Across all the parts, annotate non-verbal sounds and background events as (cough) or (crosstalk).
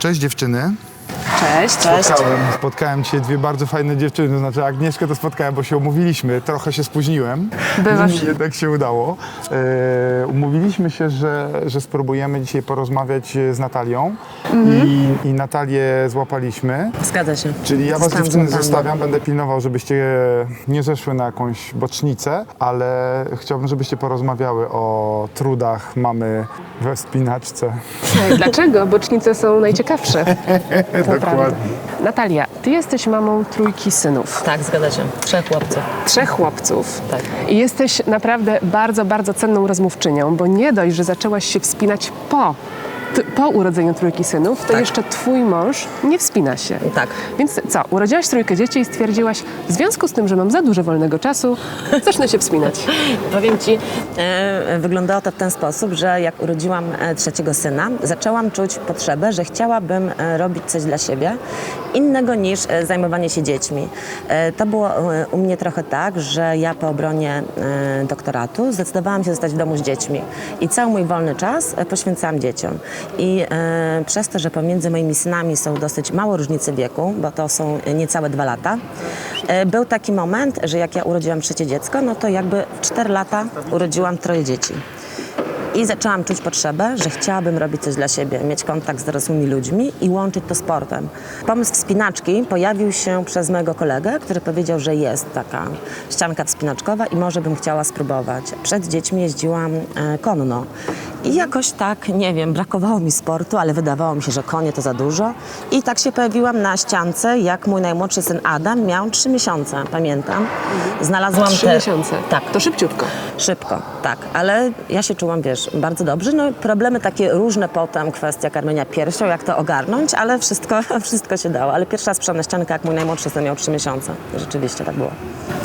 Cześć dziewczyny. Cześć. Spotkałem, spotkałem dzisiaj dwie bardzo fajne dziewczyny, to znaczy Agnieszkę to spotkałem, bo się umówiliśmy, trochę się spóźniłem. Bywasz. Jednak się udało. E, umówiliśmy się, że, że spróbujemy dzisiaj porozmawiać z Natalią I, i Natalię złapaliśmy. Zgadza się. Czyli ja was dziewczyny zostawiam, będę pilnował, żebyście nie zeszły na jakąś bocznicę, ale chciałbym, żebyście porozmawiały o trudach mamy we wspinaczce. Dlaczego? Bocznice są najciekawsze. To (laughs) Dokładnie. Natalia, ty jesteś mamą trójki synów, Tak, zgadza się. Trzech chłopców. trzech chłopców. Tak. I jesteś naprawdę bardzo, bardzo cenną rozmówczynią, bo nie dość, że zaczęłaś się wspinać po, po urodzeniu trójki synów, to Tak. jeszcze twój mąż nie wspina się. Tak. Więc co, urodziłaś trójkę dzieci i stwierdziłaś, w związku z tym, że mam za dużo wolnego czasu, zacznę się wspinać. (laughs) Powiem Ci, e, wyglądało to w ten sposób, że jak urodziłam e, trzeciego syna, zaczęłam czuć potrzebę, że chciałabym e, robić coś dla siebie innego niż e, zajmowanie się dziećmi. E, to było e, u mnie trochę tak, że ja po obronie doktoratu zdecydowałam się zostać w domu z dziećmi i cały mój wolny czas poświęcałam dzieciom. I przez to, że pomiędzy moimi synami są dosyć małe różnice wieku, bo to są niecałe dwa lata, był taki moment, że jak ja urodziłam trzecie dziecko, no to jakby w 4 lata urodziłam troje dzieci. I zaczęłam czuć potrzebę, że chciałabym robić coś dla siebie, mieć kontakt z dorosłymi ludźmi i łączyć to sportem. Pomysł wspinaczki pojawił się przez mojego kolegę, który powiedział, że jest taka ścianka wspinaczkowa i może bym chciała spróbować. Przed dziećmi jeździłam e, konno. I jakoś tak, nie wiem, brakowało mi sportu, ale wydawało mi się, że konie to za dużo. I tak się pojawiłam na ściance, jak mój najmłodszy syn Adam miał trzy miesiące, pamiętam. Znalazłam Trzy te... miesiące. Tak, To szybciutko. Szybko, tak, ale ja się czułam, wiesz, bardzo dobrze. No problemy takie różne potem, kwestia karmienia piersią, jak to ogarnąć, ale wszystko, (laughs) wszystko się dało. Ale pierwsza na ściankę, jak mój najmłodszy syn miał trzy miesiące. Rzeczywiście tak było.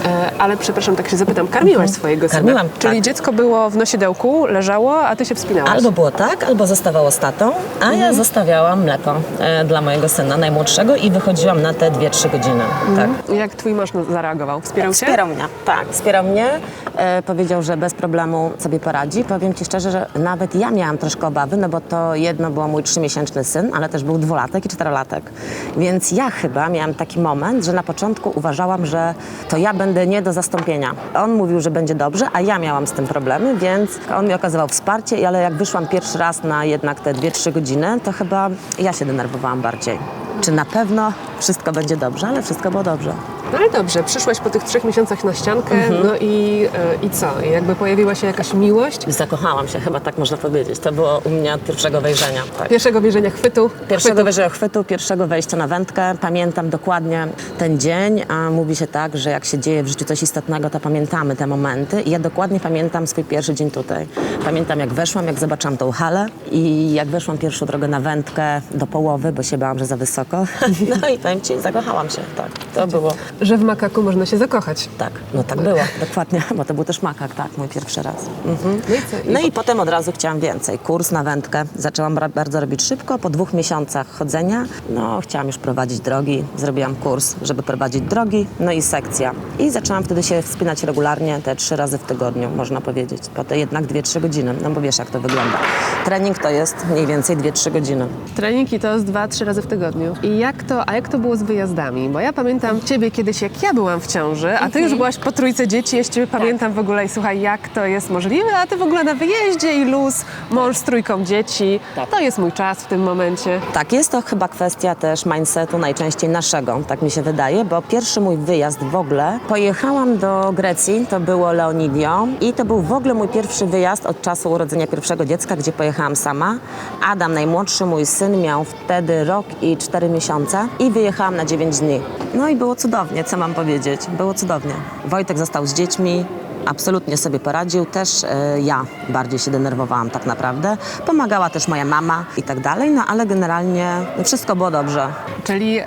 E, ale przepraszam, tak się zapytam, karmiłaś swojego syna? Karmiłam, Czyli tak. dziecko było w nosidełku, leżało, a ty się wspinałaś? Albo było tak, albo zostawało z tatą, a ja zostawiałam mleko e, dla mojego syna najmłodszego i wychodziłam na te 2-3 godziny. Tak. Jak twój mąż zareagował? Wspierał cię? Wspierał mnie, tak, wspierał mnie. E, powiedział, że bez problemu sobie poradzi. Powiem Ci szczerze, że nawet ja miałam troszkę obawy, no bo to jedno było mój trzymiesięczny syn, ale też był dwulatek i czterolatek. Więc ja chyba miałam taki moment, że na początku uważałam, że to ja będę nie do zastąpienia. On mówił, że będzie dobrze, a ja miałam z tym problemy, więc on mi okazywał wsparcie, ale jak wyszłam pierwszy raz na jednak te 2-3 godziny, to chyba ja się denerwowałam bardziej. Czy na pewno wszystko będzie dobrze, ale wszystko było dobrze. No ale dobrze, przyszłaś po tych trzech miesiącach na ściankę, Mhm. no i, e, i co? Jakby pojawiła się jakaś miłość? Zakochałam się, chyba tak można powiedzieć. To było u mnie od pierwszego wejrzenia. Tak. Pierwszego wierzenia chwytu? Pierwszego chwytu. wejrzenia chwytu, pierwszego wejścia na wędkę. Pamiętam dokładnie ten dzień, a mówi się tak, że jak się dzieje w życiu coś istotnego, to pamiętamy te momenty. I ja dokładnie pamiętam swój pierwszy dzień tutaj. Pamiętam jak weszłam, jak zobaczyłam tą halę i jak weszłam pierwszą drogę na wędkę do połowy, bo się bałam, że za wysoko. (laughs) No i powiem Ci, zakochałam się. Tak, to było. Że w makaku można się zakochać. Tak, no tak było, dokładnie, bo to był też makak, tak, mój pierwszy raz. Mhm. No i co? I No i potem od razu chciałam więcej. Kurs na wędkę zaczęłam bardzo robić szybko. Po dwóch miesiącach chodzenia, no chciałam już prowadzić drogi. Zrobiłam kurs, żeby prowadzić drogi, no i sekcja. I zaczęłam wtedy się wspinać regularnie, te trzy razy w tygodniu, można powiedzieć. Po te jednak dwie, trzy godziny, no bo wiesz jak to wygląda. Trening to jest mniej więcej dwie, trzy godziny. Treningi to z dwa, trzy razy w tygodniu. I jak to, a jak to było z wyjazdami? Bo ja pamiętam ciebie kiedyś, jak ja byłam w ciąży, a ty już byłaś po trójce dzieci, z ciebie pamiętam w ogóle i słuchaj, jak to jest możliwe, a ty w ogóle na wyjeździe i luz, mąż z trójką dzieci. Tak. To jest mój czas w tym momencie. Tak, jest to chyba kwestia też mindsetu najczęściej naszego, tak mi się wydaje, bo pierwszy mój wyjazd w ogóle, pojechałam do Grecji, to było Leonidio i to był w ogóle mój pierwszy wyjazd od czasu urodzenia pierwszego dziecka, gdzie pojechałam sama. Adam, najmłodszy mój syn, miał wtedy rok i cztery miesiące i wyjechałam na dziewięć dni. No i było cudownie, co mam powiedzieć, było cudownie. Wojtek został z dziećmi, absolutnie sobie poradził. Też e, ja bardziej się denerwowałam tak naprawdę. Pomagała też moja mama i tak dalej, no ale generalnie wszystko było dobrze. Czyli e,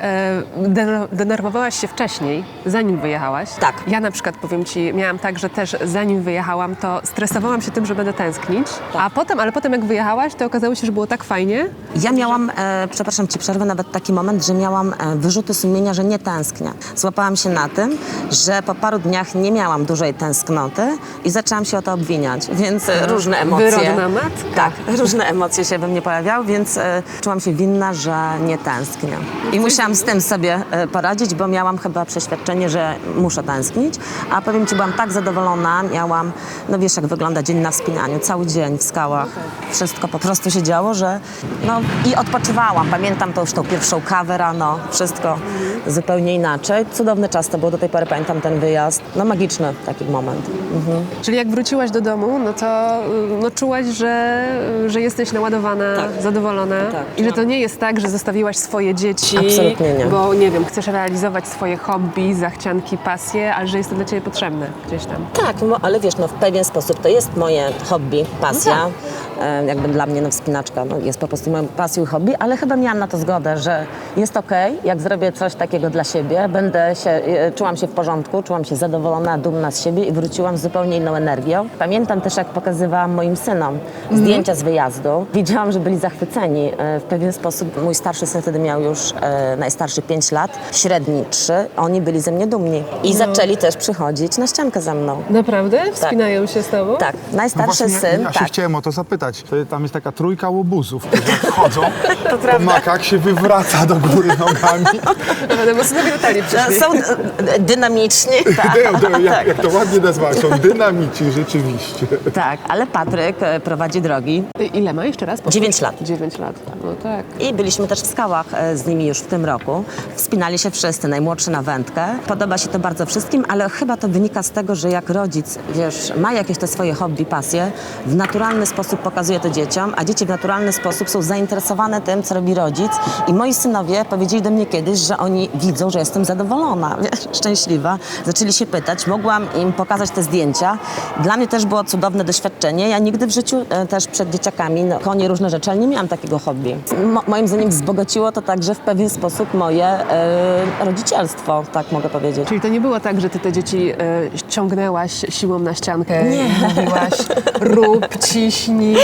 dener- denerwowałaś się wcześniej, zanim wyjechałaś? Tak. Ja na przykład, powiem Ci, miałam tak, że też zanim wyjechałam, to stresowałam się tym, że będę tęsknić, Tak. a potem, ale potem jak wyjechałaś, to okazało się, że było tak fajnie. Ja miałam, e, przepraszam ci przerwę, nawet taki moment, że miałam e, wyrzuty sumienia, że nie tęsknię. Złapałam się na tym, że po paru dniach nie miałam dużej tęsknoty i zaczęłam się o to obwiniać, więc e, różne emocje. Wyrodna matka. Tak, różne emocje się we mnie pojawiały, więc e, czułam się winna, że nie tęsknię. I musiałam z tym sobie e, poradzić, bo miałam chyba przeświadczenie, że muszę tęsknić, a powiem ci, byłam tak zadowolona, miałam, no wiesz jak wygląda dzień na wspinaniu, cały dzień w skałach, wszystko po prostu się działo, że no i odpoczywałam, pamiętam to już tą pierwszą kawę rano, wszystko zupełnie inaczej. Cudowny czas to był, do tej pory pamiętam ten wyjazd, no magiczny taki moment. Mhm. Czyli jak wróciłaś do domu, no to y, no, czułaś, że, że jesteś naładowana, Tak. zadowolona Tak. i że to nie jest tak, że zostawiłaś swoje dzieci, Absolutnie nie. bo nie wiem, chcesz realizować swoje hobby, zachcianki, pasje, ale że jest to dla Ciebie potrzebne gdzieś tam. Tak, no, ale wiesz, no w pewien sposób to jest moje hobby, pasja. No E, Jakby dla mnie no, wspinaczka no, jest po prostu moją pasją i hobby, ale chyba miałam na to zgodę, że jest okej, jak zrobię coś takiego dla siebie, będę się, e, czułam się w porządku, czułam się zadowolona, dumna z siebie i wróciłam z zupełnie inną energią. Pamiętam też, jak pokazywałam moim synom zdjęcia z wyjazdu. Widziałam, że byli zachwyceni. E, W pewien sposób mój starszy syn wtedy miał już e, najstarszy 5 lat, średni 3. Oni byli ze mnie dumni i zaczęli też przychodzić na ściankę ze mną. Naprawdę? Wspinają się z Tobą? Tak, No najstarszy właśnie, syn, ja się tak. chciałem o to zapytać. To Tam jest taka trójka łobuzów, którzy jak wchodzą, (laughs) to makak się wywraca do góry nogami. (laughs) No bo talii przyszli. Są e, dynamiczni, (laughs) tak. De, de, jak, jak to ładnie nazwałeś, są dynamici rzeczywiście. tak, ale Patryk e, prowadzi drogi Ile ma jeszcze raz? Dziewięć lat. 9 lat, no tak. i byliśmy też w skałach e, z nimi już w tym roku. Wspinali się wszyscy, najmłodszy na wędkę. Podoba się to bardzo wszystkim, ale chyba to wynika z tego, że jak rodzic, wiesz, ma jakieś te swoje hobby, pasje, w naturalny sposób pokazuje to dzieciom, a dzieci w naturalny sposób są zainteresowane tym, co robi rodzic. I moi synowie powiedzieli do mnie kiedyś, że oni widzą, że jestem zadowolona, (laughs) wiesz, szczęśliwa. Zaczęli się pytać, mogłam im pokazać te zdjęcia. Dla mnie też było cudowne doświadczenie. Ja nigdy w życiu e, też przed dzieciakami, no, konie różne rzeczy, ale nie miałam takiego hobby. Mo, moim zdaniem wzbogaciło to także w pewien sposób moje e, rodzicielstwo, tak mogę powiedzieć. Czyli to nie było tak, że ty te dzieci e, ciągnęłaś siłą na ściankę i mówiłaś (laughs) rób, ciśnij,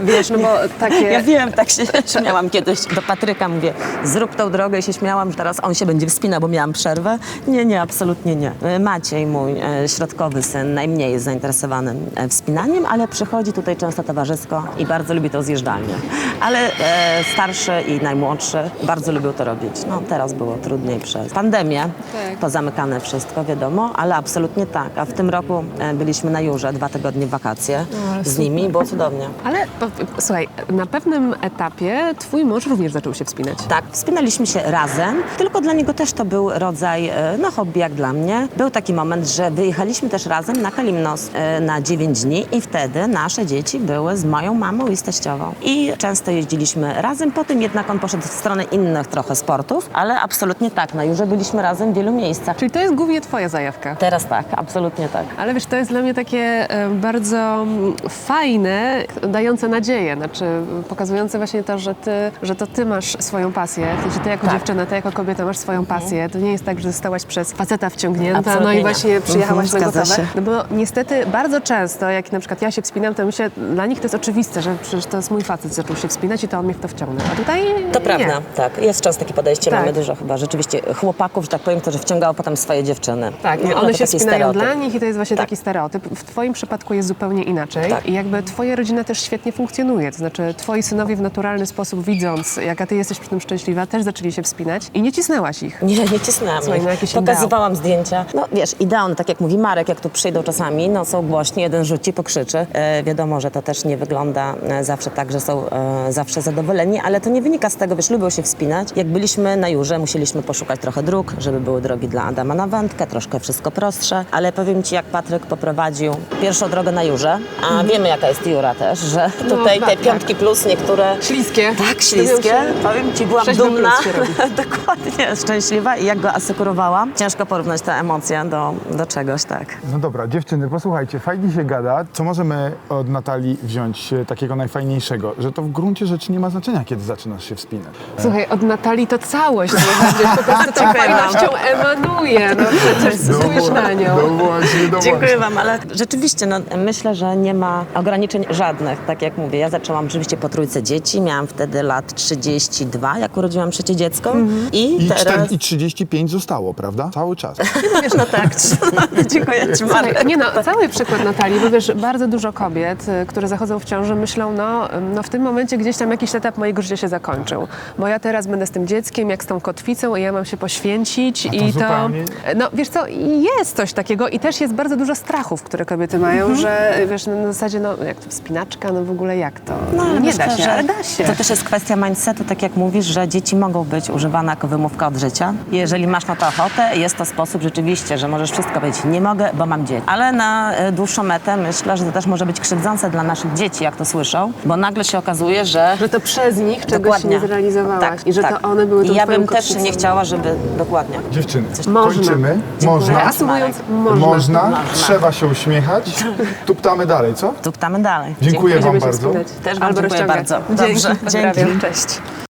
wiesz, no bo takie... Ja wiem, tak się (laughs) śmiałam kiedyś do Patryka, mówię, zrób tą drogę i się śmiałam, że teraz on się będzie wspinał, bo miałam przerwę. Nie, nie, absolutnie nie. E, Maciej, mój e, środkowy syn, najmniej jest zainteresowany e, wspinaniem, ale przychodzi tutaj często towarzysko i bardzo lubi tą zjeżdżalnię. Ale e, starszy i najmłodszy bardzo lubią to robić. No teraz było trudniej przez pandemię, Tak. pozamykane wszystko, wiadomo, ale absolutnie tak. A w tym roku byliśmy na Jurze, dwa tygodnie wakacje z nimi i było cudownie. Ale po, słuchaj, na pewnym etapie twój mąż również zaczął się wspinać. Tak, wspinaliśmy się razem, tylko dla niego też to był rodzaj, e, no hobby jak dla mnie. Był taki moment, że wyjechaliśmy też razem na Kalimnos e, na 9 dni i wtedy nasze dzieci były z moją mamą i z teściową. I często jeździliśmy razem, potem jednak on poszedł w stronę innych trochę sportów, ale absolutnie tak, na Jurze byliśmy razem w wielu miejscach. Czyli to jest głównie twoja zajawka. Teraz tak, absolutnie tak. Ale wiesz, to jest dla mnie takie e, bardzo fajne, dające nadzieję, znaczy pokazujące właśnie to, że, ty, że to ty masz swoją pasję, że ty jako Tak. dziewczyna, ty jako kobieta masz swoją pasję. To nie jest tak, że zostałaś przez faceta wciągnięta, no i nie. właśnie przyjechałaś Mhm, na zgadza gotowe. się. No bo niestety bardzo często, jak na przykład ja się wspinam, to myślę, dla nich to jest oczywiste, że przecież to jest mój facet, zaczął się wspinać i to on mnie w to wciągnął. A tutaj To nie. prawda, tak. Jest często takie podejście, Tak. mamy dużo chyba rzeczywiście chłopaków, że tak powiem, którzy wciągało potem swoje dziewczyny. Tak, No, to one się taki spinają stereotyp. dla nich i to jest właśnie Tak. taki stereotyp. W Twoim przypadku jest zupełnie inaczej Tak. i jakby Twoja rodzina też świetnie funkcjonuje. To znaczy Twoi synowie w naturalny sposób widząc, jaka Ty jesteś przy tym szczęśliwa, też zaczęli się wspinać i nie cisnęłaś ich. Nie, nie cisnęłam Słuchaj, ich. no jakiś Pokazywałam zdjęcia. No wiesz, idealne, tak jak mówi Marek, jak tu przyjdą czasami, no są głośni, jeden rzuci, pokrzyczy. E, wiadomo, że to też nie wygląda e, zawsze tak, że są e, zawsze zadowoleni, ale to nie wynika z tego, wiesz, lubią się wspinać. Jak byliśmy na Jurze, musieliśmy poszukać trochę dróg, żeby były drogi dla Adama na wędkę, troszkę wszystko prostsze, ale powiem Ci, jak Patryk poprowadził pierwszą drogę na Jurze, a wiemy, jaka jest Jura też, wiesz, że tutaj te tak, piątki plus niektóre Śliskie. tak śliskie. Powiem Ci, byłam Sześć dumna, plus się robi. dokładnie, szczęśliwa i jak go asekurowałam. Ciężko porównać te emocje do, do czegoś, tak. No dobra, dziewczyny, posłuchajcie, fajnie się gada. Co możemy od Natalii wziąć e, takiego najfajniejszego? Że to w gruncie rzeczy nie ma znaczenia, kiedy zaczynasz się wspinać. Słuchaj, od Natalii to całość, można powiedzieć, po prostu tą (laughs) fajnością emanuje, no przecież spójrz na nią. No właśnie, no Dziękuję Wam, ale rzeczywiście no, myślę, że nie ma ograniczeń żadnych. Tak jak mówię, ja zaczęłam oczywiście po trójce dzieci, miałam wtedy lat 32, jak urodziłam trzecie dziecko i, I, teraz... 4, I 35 zostało, prawda? Cały czas. (laughs) Wiesz, no tak, (laughs) dziękuję Ci Marek. Nie no, cały przykład Natalii, bo wiesz, bardzo dużo kobiet, y, które zachodzą w ciąży, myślą, no, no w tym momencie gdzieś tam jakiś etap mojego życia się zakończył. Bo ja teraz będę z tym dzieckiem, jak z tą kotwicą i ja mam się poświęcić to i to... zupełnie- No wiesz co, jest coś takiego i też jest bardzo dużo strachów, które kobiety mają, Mhm. że wiesz, no, na zasadzie, no jak to wspinaczka, no w ogóle jak to? No, nie myślę, da się, że ale da się. To też jest kwestia mindsetu, tak jak mówisz, że dzieci mogą być używane jako wymówka od życia. Jeżeli masz na to ochotę, jest to sposób rzeczywiście, że możesz wszystko powiedzieć, nie mogę, bo mam dzieci. Ale na e, dłuższą metę myślę, że to też może być krzywdzące dla naszych dzieci, jak to słyszą, bo nagle się okazuje, że Że to przez nich czegoś Dokładnie. nie zrealizowałaś Tak, i że tak. to one były tą I ja bym też nie chciała, żeby... Dokładnie. Dziewczyny, Można. kończymy. Można. Reasumując, można. Można. Można. Trzeba się uśmiechać. Tuptamy dalej, co? Tu ptamy dalej. Dziękuję Wam Będziemy się bardzo. Też wam Albo dziękuję rozciągać. bardzo. Dzięki, Dobrze, pozdrawiam. dzięki. Cześć.